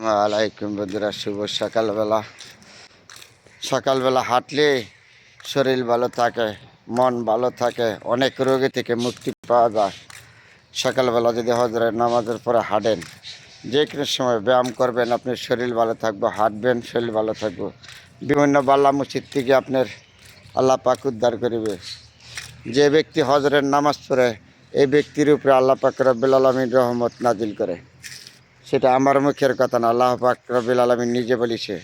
আলাইকুম বন্ধুরা, শুভ সকালবেলা। সকালবেলা হাঁটলে শরীর ভালো থাকে, মন ভালো থাকে, অনেক রোগে থেকে মুক্তি পাওয়া যায়। সকালবেলা যদি হজরের নামাজের পরে হাঁটেন, যে কোনো সময় ব্যায়াম করবেন আপনার শরীর ভালো থাকবে, হাঁটবেন, শরীর ভালো থাকবে। বিভিন্ন বাল্লা মসজিদ থেকে আপনার আল্লাহ পাক উদ্ধার করিবে। যে ব্যক্তি হজরের নামাজ পড়ে, এই ব্যক্তির উপরে আল্লাহ পাক রব্বুল আলমীর রহমত নাজিল করে। সেটা আমার মুখের কথা না, আল্লাহ পাক রব্বুল আলমীর নিজে বলিছে।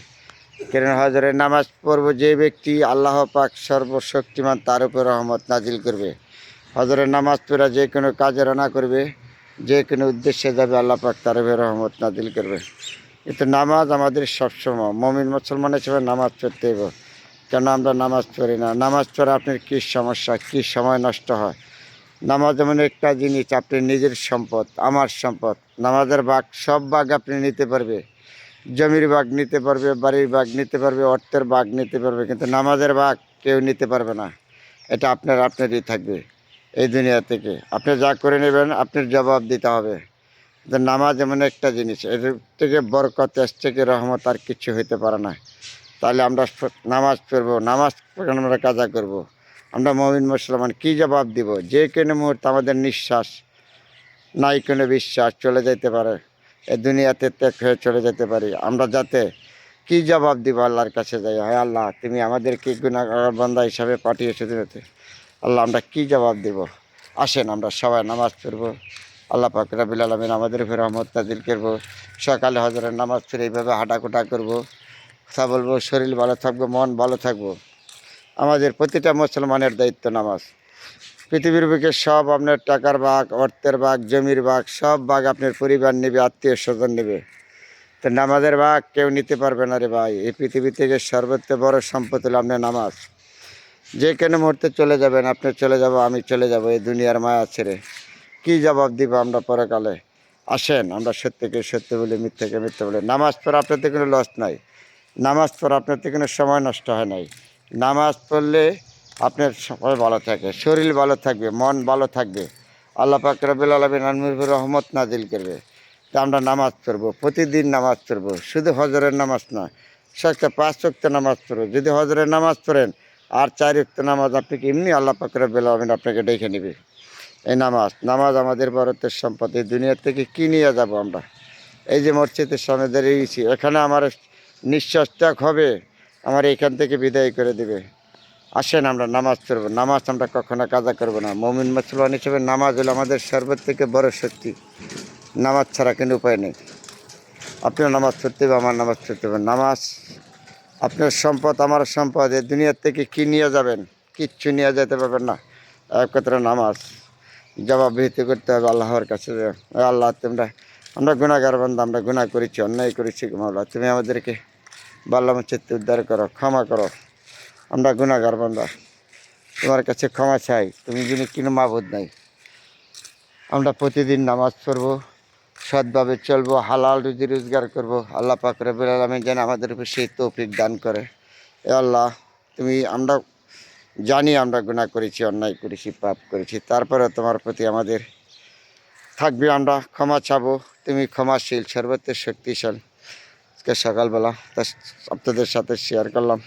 কেন হজরের নামাজ পড়ব যে ব্যক্তি আল্লাহ পাক সর্বশক্তিমান, তার উপর রহমত নাজিল করবে। হজরের নামাজ পড়া যে কোনো কাজে রানা করবে, যে কোনো উদ্দেশ্যে যাবে, আল্লাহ পাক তার উপর রহমত নাজিল করবে। কিন্তু নামাজ আমাদের সবসময়, মমিন মুসলমান হিসেবে নামাজ পড়তে হবে কেন আমরা নামাজ পড়ি না। নামাজ পড়ে আপনার কী সমস্যা? কী সময় নষ্ট হয়? নামাজ এমন একটা জিনিস, আপনি নিজের সম্পদ, আমার সম্পদ। নামাজের বাঘ সব বাঘ আপনি নিতে পারবে। জমির বাঘ নিতে পারবে, বাড়ির বাঘ নিতে পারবে, অর্থের বাঘ নিতে পারবে, কিন্তু নামাজের বাঘ কেউ নিতে পারবে না। এটা আপনার, আপনারই থাকবে এই দুনিয়া থেকে। আপনি যা করে নেবেন, আপনার জবাব দিতে হবে। যে নামাজ এমন একটা জিনিস, এর থেকে বরকত, এর থেকে রহমত আর কিছু হইতে পারে না। তাহলে আমরা নামাজ পড়ব, নামাজ আমরা কাজা করব। আমরা মমিন মুসলমান, কী জবাব দিব? যে কোনো মুহূর্তে আমাদের নিঃশ্বাস, নাই কোনো বিশ্বাস চলে যেতে পারে। এ দুনিয়াতে ত্যাগ হয়ে চলে যেতে পারি। আমরা যাতে কী জবাব দিব আল্লাহর কাছে যাই? হয় আল্লাহ, তুমি আমাদেরকে গুণাগার বন্ধা হিসাবে পাঠিয়েছো দুনিয়াতে। আল্লাহ, আমরা কী জবাব দিব? আসেন, আমরা সবাই নামাজ পড়ব। আল্লাহ পাক রাবিল আলমিন আমাদের উপর রহমত নাজিল করব। সকালে হজরের নামাজ পড়ে এইভাবে হাঁটাকুটা করব। কথা বলব, শরীর ভালো থাকব, মন ভালো থাকব। আমাদের প্রতিটা মুসলমানের দায়িত্ব নামাজ। পৃথিবীর বুকে সব আপনার টাকার বাঘ, অর্থের বাঘ, জমির বাঘ, সব বাঘ আপনার পরিবার নেবে, আত্মীয় স্বজন নেবে। তো নামাজের বাঘ কেউ নিতে পারবে না রে ভাই। এই পৃথিবী থেকে সর্বোচ্চ বড় সম্পদ হলো আপনার নামাজ। যে কোনো মুহূর্তে চলে যাবেন, আপনি চলে যাব, আমি চলে যাব, এই দুনিয়ার মায়া ছেড়ে। কী জবাব দিব আমরা পরকালে? আসেন, আমরা সত্যকে সত্য বলি, মিথ্যাকে মিথ্যা বলি। নামাজ পড়া আপনাদের কোনো লস নাই। নামাজ পড়া আপনাদের কোনো সময় নষ্ট হয় নাই। নামাজ পড়লে আপনার সবাই ভালো থাকে, শরীর ভালো থাকবে, মন ভালো থাকবে। আল্লাহ পাক রবিল আলমিন আলমির রহমত নাজিল করবে। তা আমরা নামাজ পড়ব, প্রতিদিন নামাজ পড়ব, শুধু হজরের নামাজ না একটা পাঁচ ওয়াক্ত নামাজ পড়ব। যদি হজরের নামাজ পড়েন, আর চার ওয়াক্ত নামাজ আপনি কি এমনি আল্লাহ পাক রবিল আলমিন আপনাকে ডেকে নেবে? এই নামাজ নামাজ আমাদের ভারতের সম্পদ, এই দুনিয়া থেকে কী নিয়ে যাব আমরা? এই যে মসজিদের সামনে দাঁড়িয়েছি এখানে আমার নিঃশ্বাস ত্যাগ হবে। আমার এখান থেকে বিদায় করে দেবে। আসেন আমরা নামাজ পড়ব। নামাজ আমরা কখনো কাজা করব না। মমিন মুসলমান হিসেবে নামাজ হলো আমাদের সর্বত থেকে বড় শক্তি। নামাজ ছাড়া কোনো উপায় নেই। আপনিও নামাজ পড়তে হবে, আমার নামাজ পড়তে হবে। নামাজ, আপনার সম্পদ, আমার সম্পদ, এই দুনিয়ার থেকে কী নিয়ে যাবেন? কিচ্ছু নিয়ে যেতে পারবেন না। এক কথাটা নামাজ জবাবদিহিত করতে হবে আল্লাহর কাছে। আল্লাহ, তোমরা, আমরা গুণাগার বন্ধ আমরা গুণা করেছি, অন্যায় করেছি মাওলা। তুমি আমাদেরকে বাল্লাম চিত্তে উদ্ধার করো, ক্ষমা করো। আমরা গুণাগার বান্দা তোমার কাছে ক্ষমা চাই, তুমি যিনি কিনো মাবুদ নাই। আমরা প্রতিদিন নামাজ পড়ব, সৎভাবে চলবো, হালাল রুজি রোজগার করব। আল্লাহ পাক রবিল আলমী যেন আমাদের উপর সেই তৌফিক দান করে। এ আল্লাহ, তুমি আমরা জানি আমরা গুণা করেছি, অন্যায় করেছি, পাপ করেছি। তারপরে তোমার প্রতি আমাদের থাকবে, আমরা ক্ষমা চাবো। তুমি ক্ষমাশীল সর্বত্র শক্তিশাল। আজকে সকালবেলা তা আপনাদের সাথে শেয়ার করলাম।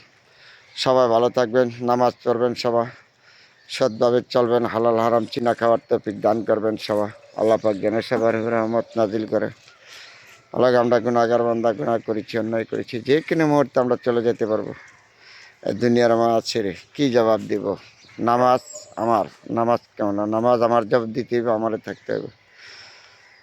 সবাই ভালো থাকবেন, নামাজ পড়বেন সবাই, সৎভাবে চলবেন, হালাল হারাম চিনা খাওয়ার তৌফিক দান করবেন সবাই। আল্লাহ পাক জ্ঞানের সবার রহমত নাজিল করে। আল্লাহ আমরা গুণাগার বান্দা গুণা করেছি, অন্যায় করেছি, যে কোনো মুহূর্তে আমরা চলে যেতে পারব। দুনিয়ার মাছ ছেড়ে কী জবাব দিব? নামাজ আমার, নামাজ কেমন নামাজ আমার জবাব দিতে হবে আমারে থাকতে হবে।